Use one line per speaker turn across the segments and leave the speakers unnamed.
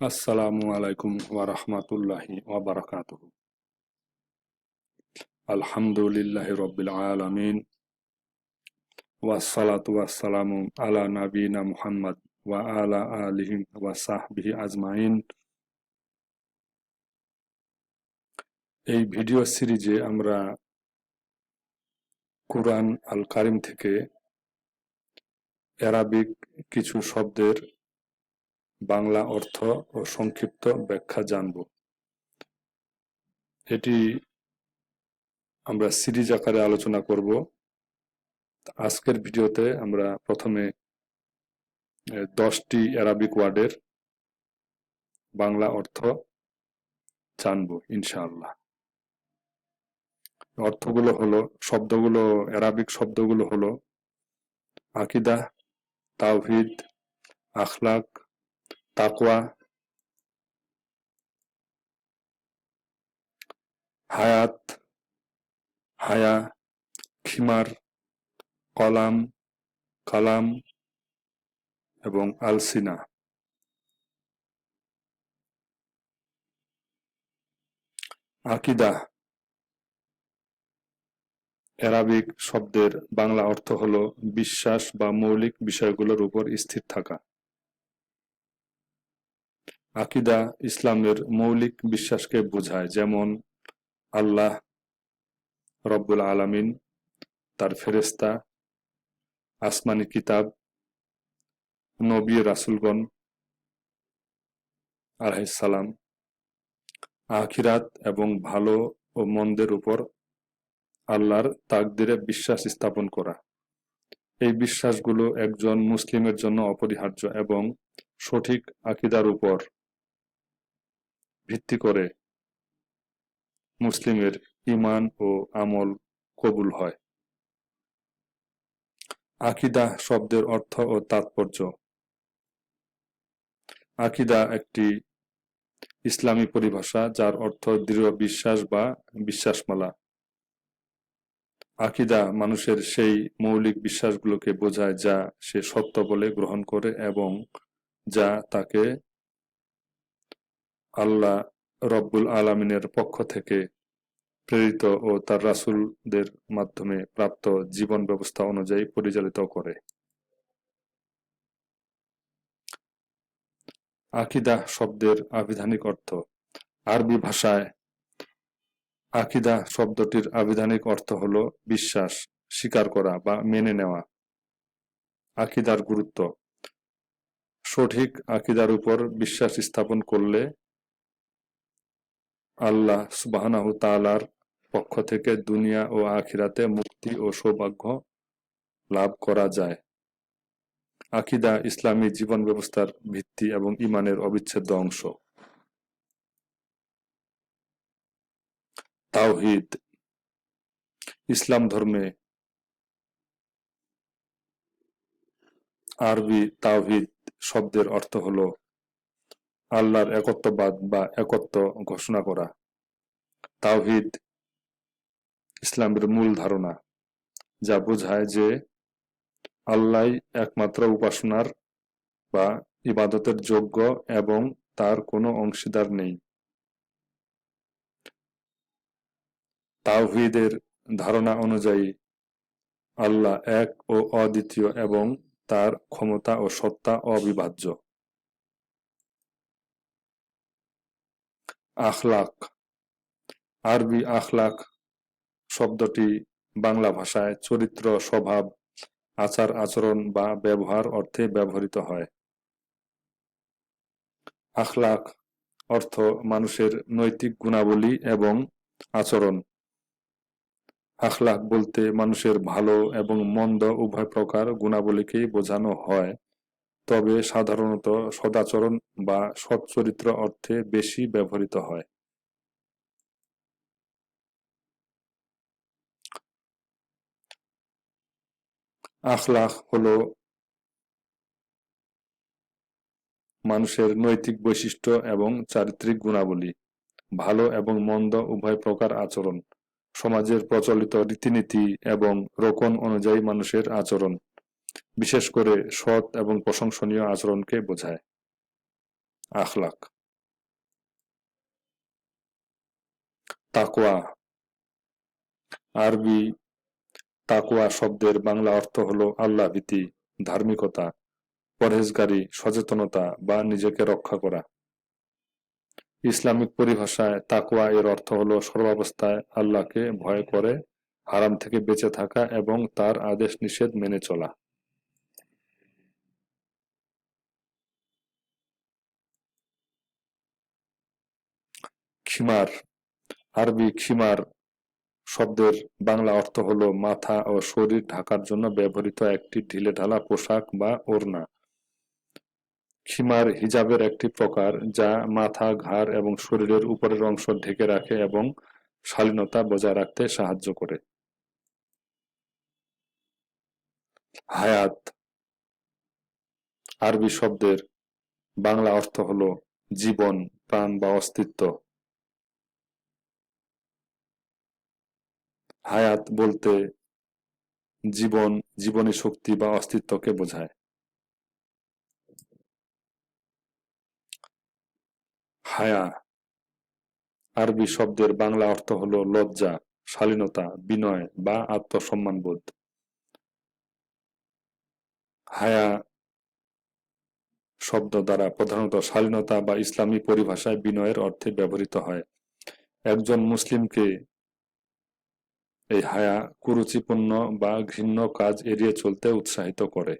আসসালামু আলাইকুম ওয়া রাহমাতুল্লাহি ওয়া বারাকাতুহু। আলহামদুলিল্লাহি রাব্বিল আলামিন। ওয়াসসালাতু ওয়াসসালামু আলা নাবিয়িনা মুহাম্মদ ওয়া আলা আলিহি ওয়া সাহবিহি আজমাইন। এই ভিডিও সিরিজে আমরা কুরআন আল কারিম থেকে অ্যারাবিক কিছু শব্দের বাংলা অর্থ ও সংক্ষিপ্ত ব্যাখ্যা জানব। এটি আমরা সিরিজ আকারে আলোচনা করব। আজকের ভিডিওতে আমরা প্রথমে দশটি অ্যারাবিক ওয়ার্ডের বাংলা অর্থ জানব, ইনশাআল্লাহ। অর্থগুলো হলো, শব্দগুলো, অ্যারাবিক শব্দগুলো হলো, আকিদা, তাওহিদ, আখলাক তাকওয়া হায়াত হায়া খিমার কলাম কালাম এবং আলসিনা আকিদা অ্যারাবিক শব্দের বাংলা অর্থ হল বিশ্বাস বা মৌলিক বিষয়গুলোর উপর স্থির থাকা। আকিদা ইসলামের মৌলিক বিশ্বাসকে বোঝায়, যেমন আল্লাহ রব্বুল আলামিন, তার ফেরেস্তা আসমানি কিতাব, নবী রাসুলগণ আলাইসালাম আখিরাত এবং ভালো ও মন্দের উপর আল্লাহর তাকদিরে বিশ্বাস স্থাপন করা। এই বিশ্বাসগুলো একজন মুসলিমের জন্য অপরিহার্য এবং সঠিক আকিদার উপর ভিত্তি করে মুসলিমের ইমান ও আমল কবুল হয়। আকিদা শব্দের অর্থ ও তাৎপর্য। আকিদা একটি ইসলামী পরিভাষা যার অর্থ দৃঢ় বিশ্বাস বা বিশ্বাসমালা। আকিদা মানুষের সেই মৌলিক বিশ্বাসগুলোকে বোঝায় যা সে সত্য বলে গ্রহণ করে এবং যা তাকে আল্লাহ রব্বুল আলমিনের পক্ষ থেকে প্রেরিত ও তার রাসূলদের মাধ্যমে প্রাপ্ত জীবন ব্যবস্থা অনুযায়ী পরিচালিত করে। আকিদা শব্দের আবিধানিক অর্থ। আরবি ভাষায় আকিদা শব্দটির আবিধানিক অর্থ হল বিশ্বাস, স্বীকার করা বা মেনে নেওয়া। আকিদার গুরুত্ব। সঠিক আকিদার উপর বিশ্বাস স্থাপন করলে আল্লাহ তাআলার পক্ষ থেকে দুনিয়া ও আখিরাতে মুক্তি ও সৌভাগ্য লাভ করা যায়। আকিদা ইসলামী জীবন ব্যবস্থার ভিত্তি এবং ইমানের অবিচ্ছেদ্য অংশ। তাওহিদ। ইসলাম ধর্মে আরবি তাওহিদ শব্দের অর্থ হল আল্লাহর একত্ববাদ বা একত্ব ঘোষণা করা। তাওহিদ ইসলামের মূল ধারণা, যা বোঝায় যে আল্লাহ একমাত্র উপাসনার বা ইবাদতের যোগ্য এবং তার কোনো অংশীদার নেই। তাওহিদের ধারণা অনুযায়ী, আল্লাহ এক ও অদ্বিতীয় এবং তার ক্ষমতা ও সত্তা অবিভাজ্য। আখলাক, আরবি আখলাক শব্দটি বাংলা ভাষায় চরিত্র, স্বভাব, আচার, আচরণ বা ব্যবহার অর্থে ব্যবহৃত হয়। আখলাক অর্থ মানুষের নৈতিক গুণাবলী এবং আচরণ। আখলাক বলতে মানুষের ভালো এবং মন্দ উভয় প্রকার গুণাবলীকেই বোঝানো হয়। তবে সাধারণত সদাচরণ বা সচ্চরিত্র অর্থে বেশি ব্যবহৃত হয়। আখলাখ হল মানুষের নৈতিক বৈশিষ্ট্য এবং চারিত্রিক গুণাবলী, ভালো এবং মন্দ উভয় প্রকার আচরণ, সমাজের প্রচলিত রীতিনীতি এবং রোকন অনুযায়ী মানুষের আচরণ। বিশেষ করে সৎ এবং প্রশংসনীয় আচরণকে বোঝায়। আখলাক। তাকওয়া। আরবি তাকওয়া শব্দের বাংলা অর্থ হলো আল্লাহ ভীতি, ধার্মিকতা, পরহেজগারি, সচেতনতা বা নিজেকে রক্ষা করা। ইসলামিক পরিভাষায় তাকওয়া এর অর্থ হলো সর্বাবস্থায় আল্লাহকে ভয় করে, হারাম থেকে বেঁচে থাকা এবং তার আদেশ নিষেধ মেনে চলা। খিমার, আরবি খিমার শব্দের বাংলা অর্থ হলো মাথা ও শরীর ঢাকার জন্য ব্যবহৃত একটি ঢিলেঢালা পোশাক বা ওড়না। খিমার হিজাবের একটি প্রকার যা মাথা, ঘাড় এবং শরীরের উপরের অংশ ঢেকে রাখে এবং শালীনতা বজায় রাখতে সাহায্য করে। হায়াত আরবি শব্দের বাংলা অর্থ হলো জীবন, প্রাণ বা অস্তিত্ব। হায়াত বলতে জীবন, জীবনী শক্তি বা অস্তিত্বকে বোঝায়। হায়া, আরবি শব্দের বাংলা অর্থ হলো লজ্জা, শালীনতা, বিনয় বা আত্মসম্মানবোধ। হায়া শব্দ দ্বারা প্রধানত শালীনতা বা ইসলামী পরিভাষায় বিনয়ের অর্থে ব্যবহৃত হয়। একজন মুসলিমকে এই হায়া কুরুচিপূর্ণ বা ঘৃণ্য কাজ এড়িয়ে চলতে উৎসাহিত করে।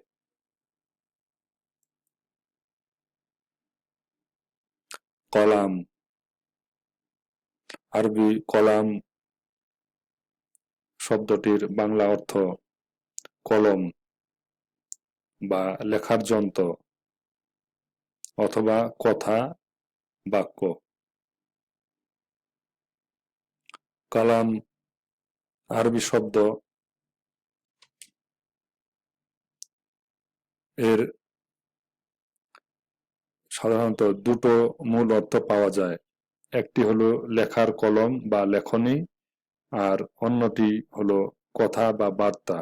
কলাম। আরবি কলাম শব্দটির বাংলা অর্থ কলম বা লেখার যন্ত্র অথবা কথা, বাক্য। কালাম আরবি শব্দ এর সাধারণত দুটো মূল অর্থ পাওয়া যায়। একটি হলো লেখার কলম বা লেখনী আর অন্যটি হলো কথা বা বার্তা,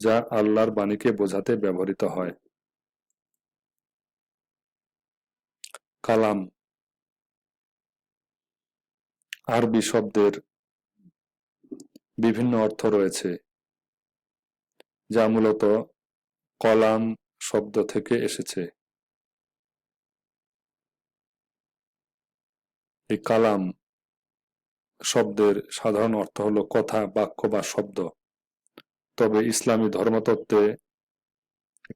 যা আল্লাহর বাণীকে বোঝাতে ব্যবহৃত হয়। কালাম আরবি শব্দের বিভিন্ন অর্থ রয়েছে, যা মূলত কলাম শব্দ থেকে এসেছে। এই কালাম শব্দের সাধারণ অর্থ হল কথা, বাক্য বা শব্দ। তবে ইসলামী ধর্মতত্ত্বে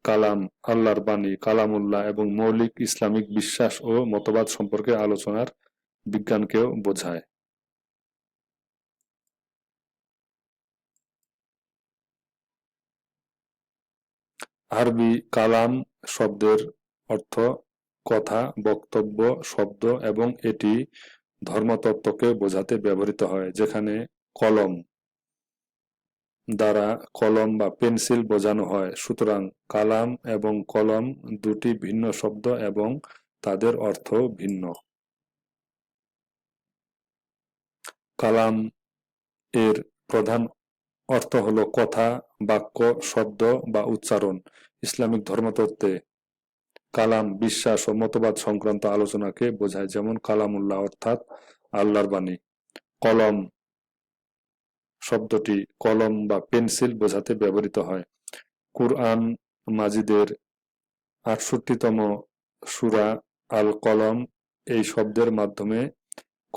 কালাম আল্লাহর বাণী, কালামুল্লাহ এবং মৌলিক ইসলামিক বিশ্বাস ও মতবাদ সম্পর্কে আলোচনার বিজ্ঞানকেও বোঝায়। আরবি কালাম শব্দের অর্থ কথা, বক্তব্য, শব্দ এবং এটি ধর্মতত্ত্বকে বোঝাতে ব্যবহৃত হয়, যেখানে কলম দ্বারা কলম বা পেন্সিল বোঝানো হয়। সুতরাং কালাম এবং কলম দুটি ভিন্ন শব্দ এবং তাদের অর্থ ভিন্ন। কালাম এর প্রধান অর্থ হলো কথা, বাক্য, শব্দ বা উচ্চারণ, ইসলামিক ধর্মতত্ত্বে। কালাম, বিশ্বাস ও মতবাদ সংক্রান্ত আলোচনাকে বোঝায় যেমন কালামুল্লাহ অর্থাৎ আল্লাহর বাণী। কলম শব্দটি কলম বা পেন্সিল বোঝাতে ব্যবহৃত হয়। কুরআন মাজিদের আটষট্টিতম সুরা আল কলম এই শব্দের মাধ্যমে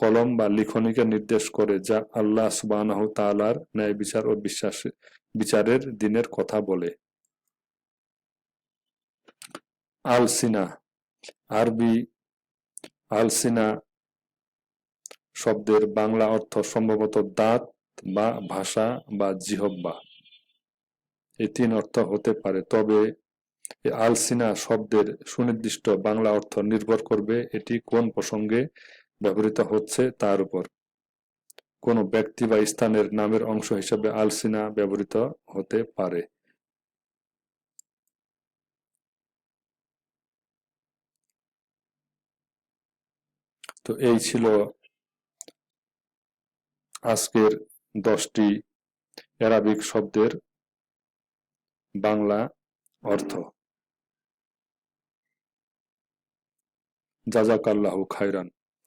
কলম বা লিখনিকে নির্দেশ করে, যা আল্লাহ সুবাহ তালার ন্যায় বিচার ও বিশ্বাস বিচারের দিনের কথা বলে। আলসিনা, আরবি আলসিনা শব্দের বাংলা অর্থ সম্ভবত দাঁত বা ভাষা বা জিহব্বা। এই তিন অর্থ হতে পারে, তবে আলসিনা শব্দের সুনির্দিষ্ট বাংলা অর্থ নির্ভর করবে এটি কোন প্রসঙ্গে ব্যবহৃত হচ্ছে তার উপর। কোন ব্যক্তি বা স্থানের নামের অংশ হিসেবে আলসিনা ব্যবহৃত হতে পারে। তো এই ছিল আজকের দশটি অ্যারাবিক শব্দের বাংলা অর্থ। জাজাকাল্লাহু খাইরান